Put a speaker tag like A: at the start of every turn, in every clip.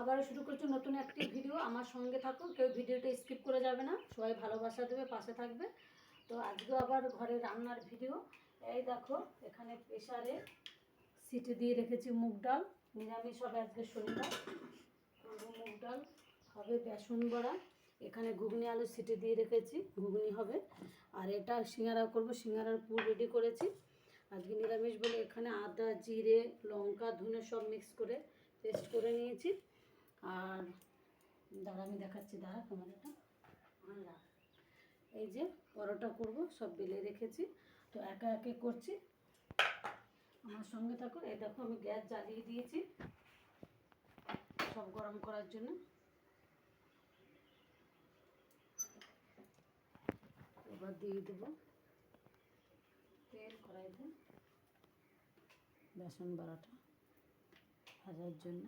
A: আবারও শুরু করছি নতুন একটি ভিডিও। আমার সঙ্গে থাকো কেউ ভিডিওটা স্কিপ করে যাবে না। সবাই ভালোবাসা দেবে, পাশে থাকবে। তো আজকেও আবার ঘরে রান্নার ভিডিও। এই দেখো, এখানে প্রেশারে সিটি দিয়ে রেখেছি মুগ ডাল। নিরামিষ হবে আজকে করব মুগ ডাল, হবে বেসন বড়া। এখানে ঘুগনি, আলু সিটি দিয়ে রেখেছি, ঘুগনি হবে। আর এটা সিঙ্গারা করব, সিঙ্গারার পুর রেডি করেছি। আজকে নিরামিষ বলে এখানে আদা, জিরে, লঙ্কা, ধনে সব মিক্স করে পেস্ট করে নিয়েছি। আর দাঁড়া, আমি দেখাচ্ছি, দাঁড়া ক্যামেরাটা। এই যে পরোটা করব, সব বেলে রেখেছি। তো একা একে করছি। আমার সঙ্গে থাকো। এই দেখো, আমি গ্যাস জ্বালিয়ে দিয়েছি সব গরম করার জন্য। এবার দিয়ে দেবো তেল, কড়াইতে বেসন বাড়াটা ভাজার জন্য।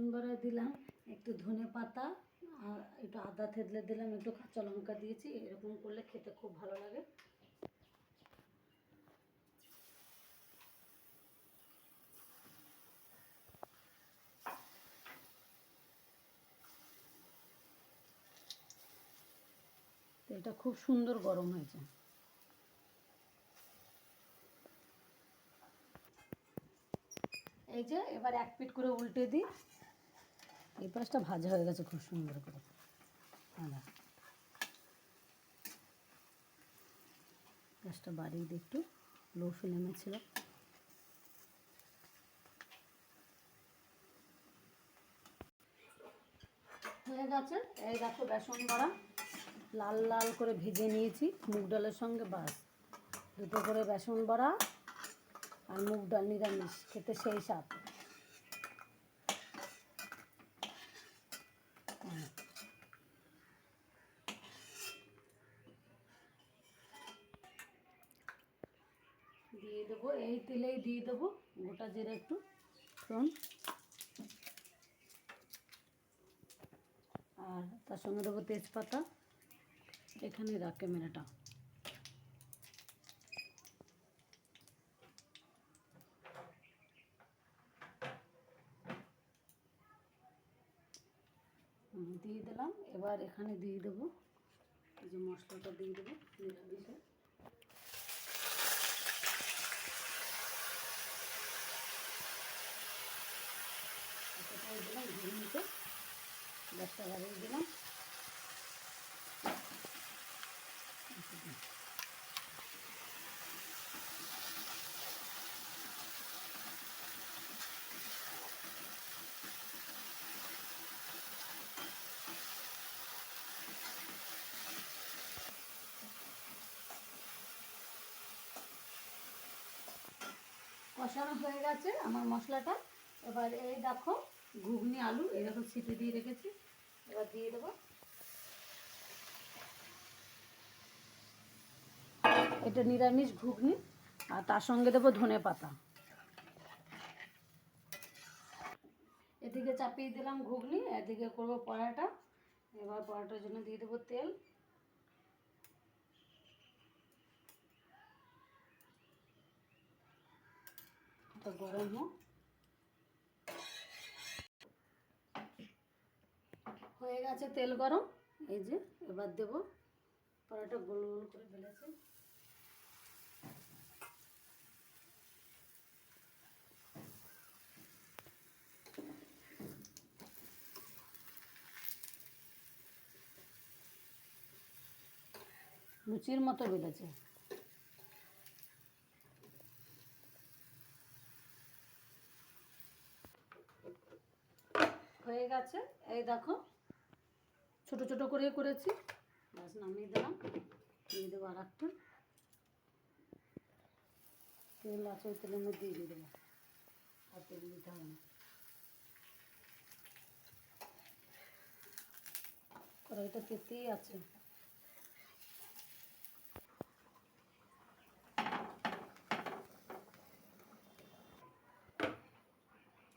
A: বেসন বড়া দিলাম, একটু ধনে পাতা, আর একটু আদা থেতলে দিলাম, একটু কাঁচা লঙ্কা দিয়েছি, এরকম করলে খেতে খুব ভালো লাগে। তেলটা খুব সুন্দর গরম হয়েছে। এই যে, এবার এক পিট করে উল্টে দিই। এই পাশটা ভাজা হয়ে গেছে খুব সুন্দর করে। আদা গ্যাসটা বাড়িয়ে দিই একটু, লো ফ্লেমে ছিল। হয়ে গেছে। এই দেখো বেসন বড়া। লাল লাল করে ভেজে নিয়েছি মুগ ডালের সঙ্গে বাস দুটো করে বেসন বড়া আর মুগ ডাল নিরামিষ, খেতে সেই স্বাদ। দিয়ে দেবো, এই তেলেই দিয়ে দেবো, গোটা জিরে একটু ফোড়ন। আর তার সঙ্গে দেবো তেজপাতা, এখানে রাখ ক্যামেরাটা। দিয়ে দিলাম, এবার এখানে দিয়ে দেবো যে মশলাটা দিয়ে দেবো নিরামিষে এতটাই দিলাম গ্যাসটা দিলাম কষানো হয়ে গেছে আমার মশলাটা। এবার এই দেখো ঘুগনি, আলু, এরকম সিটি দিয়ে রেখেছি। এবার দিয়ে দেবো। এটা নিরামিষ ঘুগনি, আর তার সঙ্গে দেবো ধনে পাতা। এদিকে চাপিয়ে দিলাম ঘুগনি, এদিকে করব পরাটা। এবার পরাটার জন্য দিয়ে দেবো তেল। গরম হোক। হয়ে গেছে তেল গরম। এই যে, এবার দেবো পরোটা গোল গোল করে বেলেছে লুচির মতো বেলেছে। হয়ে গেছে। এই দেখো ছোট ছোট করে করেছি। ব্যাস, নামিয়ে দিলাম। দিয়ে দেবো আর একটা তেল আছে, ওই তেলের মধ্যে দিয়ে দেবো। আর তেল দিতে হবে না। কড়াইটা তেতেই আছে।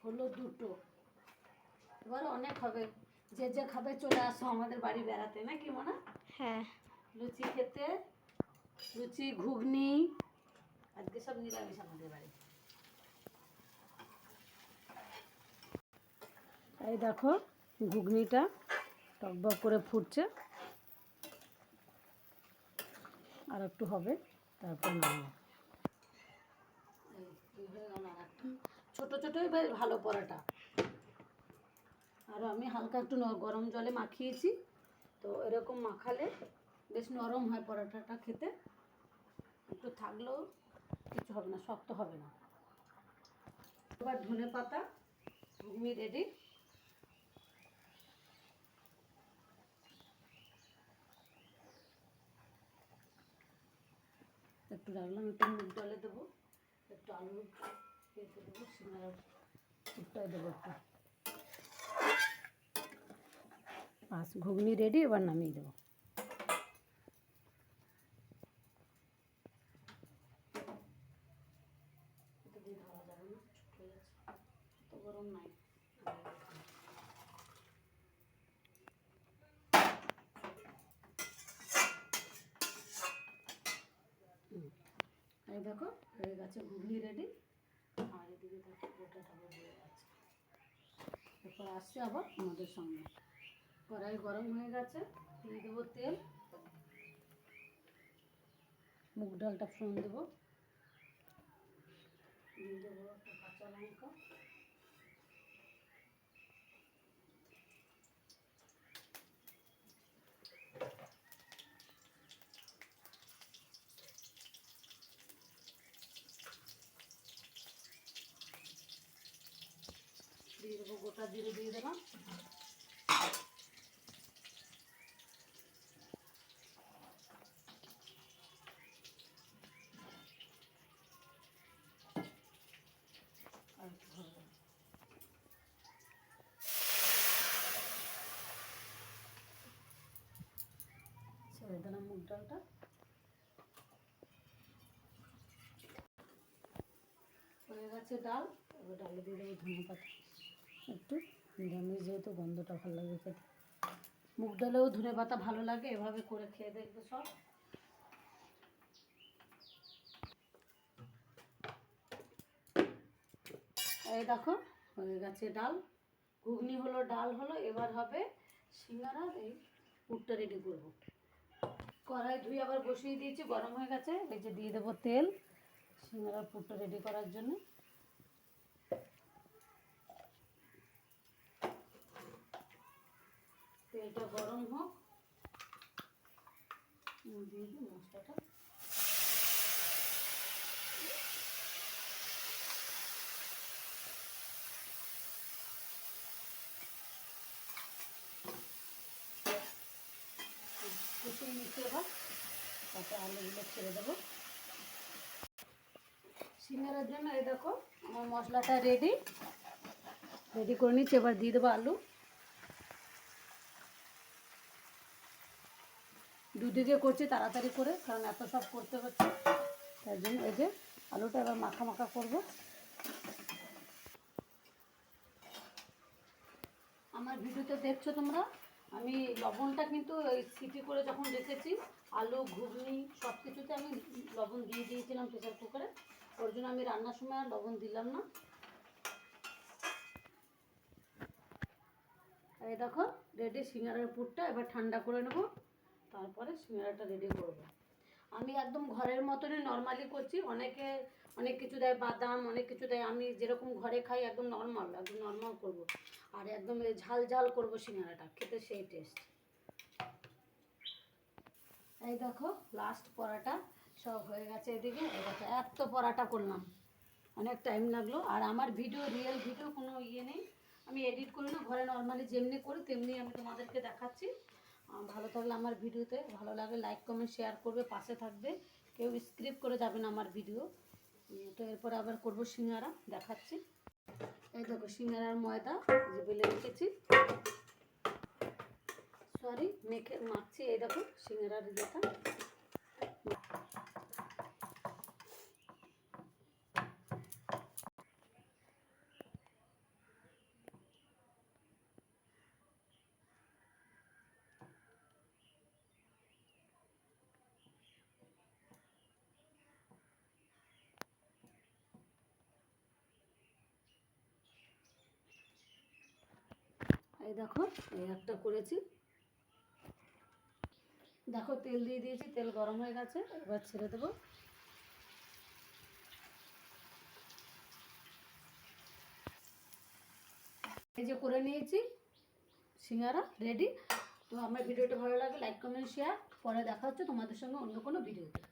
A: হলো দুটো। এবার অনেক হবে। যে যে খাবে চলে আসো আমাদের বাড়ি বেড়াতে নাকি মনে?
B: হ্যাঁ।
A: লুচি খেতে লুচি ঘুগনি আজকে সব নিরামিষ আমাদের বাড়ি। এই দেখো ঘুগনিটা টকবক করে ফুটছে। আর একটু হবে তারপর নামবো। ছোট ছোটই বেশ ভালো পরোটা। আর আমি হালকা একটু গরম জলে মাখিয়েছি। তো এরকম মাখালে বেশ নরম হয় পরোটাটা খেতে। একটু থাকলেও কিছু হবে না, শক্ত হবে না। এবার ধনে পাতা, ঘুগনি রেডি একটু রাখলাম, একটু মুগ ডালে দেবো, একটু আলু দেবো দেবো একটু। বাস ঘুগনি রেডি এবার নামিয়ে দেবো। এই দেখো, হয়ে গেছে ঘুগনি রেডি আর এদিকে দেখো গোটাটা হয়ে যাচ্ছে এরপর আসছে আবার আমাদের সঙ্গে। কড়াই গরম হয়ে গেছে, দিয়ে দেবো তেল। মুগ ডালটা ফোড়ন দেবো। দিয়ে দেবো কাঁচা লঙ্কা। দিয়ে দেবো গোটা জিরে দিয়ে দিলাম আর একটু ভালো লাগে। ছেড়ে দিলাম মুগ ডালটা। হয়ে গেছে ডাল এবার ডালে দিয়ে দেবো ধনে পাতা। একটু নিরামিষ যেহেতু গন্ধটা ভালো লাগে খেতে। মুগ ডালেও ধনে পাতা ভালো লাগে এভাবে করে খেয়ে দেখবে সব। এই দেখো হয়ে গেছে ডাল। ঘুগনি হলো ডাল হলো এবার হবে সিঙ্গারার এই পুরটা রেডি করব। কড়াই ধুয়ে আবার বসিয়ে দিয়েছি, গরম হয়ে গেছে। এই যে দিয়ে দেবো তেল সিঙ্গারার পুরটা রেডি করার জন্য। তেলটা গরম হোক। দিয়ে দিই মশলাটা। কষিয়ে নিচ্ছি এবার। তারপর আলুগুলো ছেড়ে দেবো। সিঙ্গারার জন্য এই দেখো, আমার মশলাটা রেডি রেডি করে নিচ্ছি, এবার দিয়ে দেবো আলু। দুদিকে করছি তাড়াতাড়ি করে, কারণ এত সব করতে হচ্ছে। তার জন্য এই যে আলুটা এবার মাখা মাখা করব। আমার ভিডিওতে দেখছ তোমরা? আমি লবণটা কিন্তু সিটি করে যখন রেখেছি, আলু, ঘুগনি সব কিছুতে আমি লবণ দিয়ে দিয়েছিলাম প্রেসার কুকারে ওর জন্য আমি রান্নার সময় আর লবণ দিলাম না। এই দেখো, রেডি সিঙ্গারার পুরটা, এবার ঠান্ডা করে নেব। তারপরে সিঙ্গারাটা রেডি করব। আমি একদম ঘরের মতনই নর্মালি করছি, অনেকে অনেক কিছু দেয় বাদাম, অনেক কিছু দেয়। আমি যেরকম ঘরে খাই, একদম নর্মাল একদম নর্মাল করব। আর একদম ঝাল ঝাল করব সিঙ্গারাটা, খেতে সেই টেস্ট এই দেখো লাস্ট পরাটা সব হয়ে গেছে এদিকে। দেখো, এত পরাটা করলাম। অনেক টাইম লাগল। আর আমার ভিডিও রিয়েল ভিডিও কোনো ইয়ে নেই। আমি এডিট করি না, ঘরে নর্মালি যেমনি করি, তেমনি আমি তোমাদেরকে দেখাচ্ছি। ভালো থাকলে আমার ভিডিওতে ভালো লাগে লাইক কমেন্ট শেয়ার করবে, পাশে থাকবে। কেউ স্ক্রিপ্ট করে যাবে না আমার ভিডিও তো এরপর আবার করব সিঙ্গারা, দেখাচ্ছি। এই দেখো, সিঙ্গারার ময়দা, যে বেলে রেখেছি। সরি মেখে, মাখছি, এই দেখো, সিঙ্গারার এই দেখো, এই একটা করেছি। দেখো, তেল দিয়ে দিয়েছি, তেল গরম হয়ে গেছে, এবার ছেড়ে দেবো। এই যে করে নিয়েছি, সিঙ্গারা রেডি তো আমার ভিডিওটা ভালো লাগে লাইক কমেন্ট শেয়ার পরে দেখা হচ্ছে তোমাদের সঙ্গে অন্য কোনো ভিডিওতে